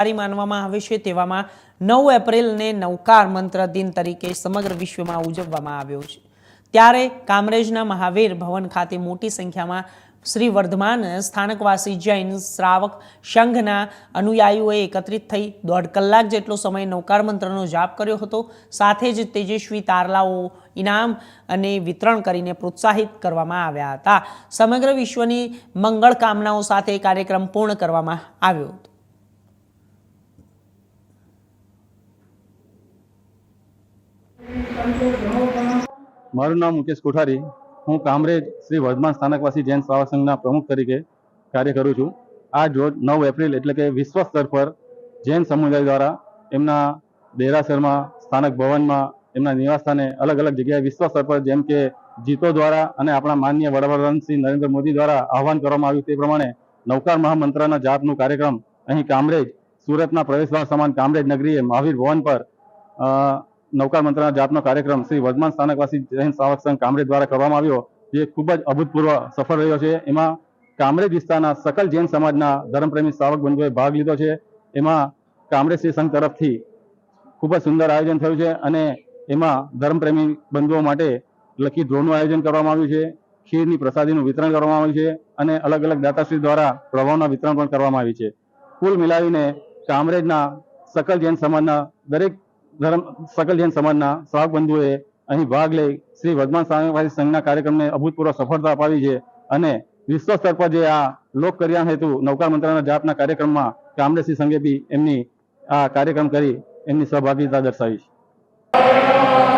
સારી માનવામાં આવે છે. તેવામાં નવ એપ્રિલને નૌકાર મંત્ર દિન તરીકે સમગ્ર વિશ્વમાં ઉજવવામાં આવ્યો છે. ત્યારે કામરેજના મહાવીર ભવન ખાતે મોટી સંખ્યામાં શ્રી વર્ધમાન સ્થાનકવાસી જૈન શ્રાવક સંઘના અનુયાયીઓએ એકત્રિત થઈ દોઢ કલાક જેટલો સમય નૌકાર મંત્રનો જાપ કર્યો હતો. સાથે જ તેજસ્વી તારલાઓ, ઇનામ અને વિતરણ કરીને પ્રોત્સાહિત કરવામાં આવ્યા હતા. સમગ્ર વિશ્વની મંગળ કામનાઓ સાથે કાર્યક્રમ પૂર્ણ કરવામાં આવ્યો હતો. મારું નામ મુકેશ કોઠારી. હું કામરેજ શ્રી વર્ધમાન સ્થાનકવાસી જૈન શ્રાવક સંઘના પ્રમુખ તરીકે કાર્ય કરું છું. આજ રોજ નવ એપ્રિલ એટલે કે વિશ્વ સ્તર પર જૈન સમુદાય દ્વારા એમના દેરાસરમાં, સ્થાનક ભવનમાં, એમના નિવાસસ્થાને અલગ અલગ જગ્યાએ વિશ્વ સ્તર પર જેમ કે જીતો દ્વારા અને આપણા માનનીય વડાપ્રધાન શ્રી નરેન્દ્ર મોદી દ્વારા આહવાન કરવામાં આવ્યું તે પ્રમાણે નૌકાર મહામંત્રના જાપનું કાર્યક્રમ અહીં કામરેજ સુરતના પ્રવેશદ્વાર સમાન કામરેજ નગરીએ મહાવીર ભવન પર અ, નૌકાર મંત્રના જાપનો કાર્યક્રમ શ્રી વર્ધમાન સ્થાનકવાસી જૈન શ્રાવક સંઘ કામરેજ દ્વારા કરવામાં આવ્યો જે ખૂબ જ અભૂતપૂર્વ સફળ રહ્યો છે. એમાં કામરેજ વિસ્તારના સકલ જૈન સમાજના ધર્મપ્રેમી શ્રાવક બંધુએ ભાગ લીધો છે. એમાં કામરેજ શ્રી સંઘ તરફથી ખૂબ જ સુંદર આયોજન થયું છે અને એમાં ધર્મપ્રેમી બંધુઓ માટે લકી ડ્રોનું આયોજન કરવામાં આવ્યું છે. ખીરની પ્રસાદીનું વિતરણ કરવામાં આવ્યું છે અને અલગ અલગ દાતાશ્રી દ્વારા પ્રભાવના વિતરણ પણ કરવામાં આવ્યું છે. કુલ મિલાવીને કામરેજના સકલ જૈન સમાજના દરેક ધર્મ સકલ જૈન સમાજના શ્રાવક બંધુએ અહીં ભાગ લઈ શ્રી વર્ધમાન સ્વામિવાસી સંઘના કાર્યક્રમને અભૂતપૂર્વ સફળતા અપાવી છે અને વિશ્વ સ્તર પર જે આ લોક કલ્યાણ હેતુ નૌકાર મંત્રાલયના જાપના કાર્યક્રમમાં કામરેજસિંહ સંઘે બી એમની આ કાર્યક્રમ કરી એમની સહભાગીતા દર્શાવી છે.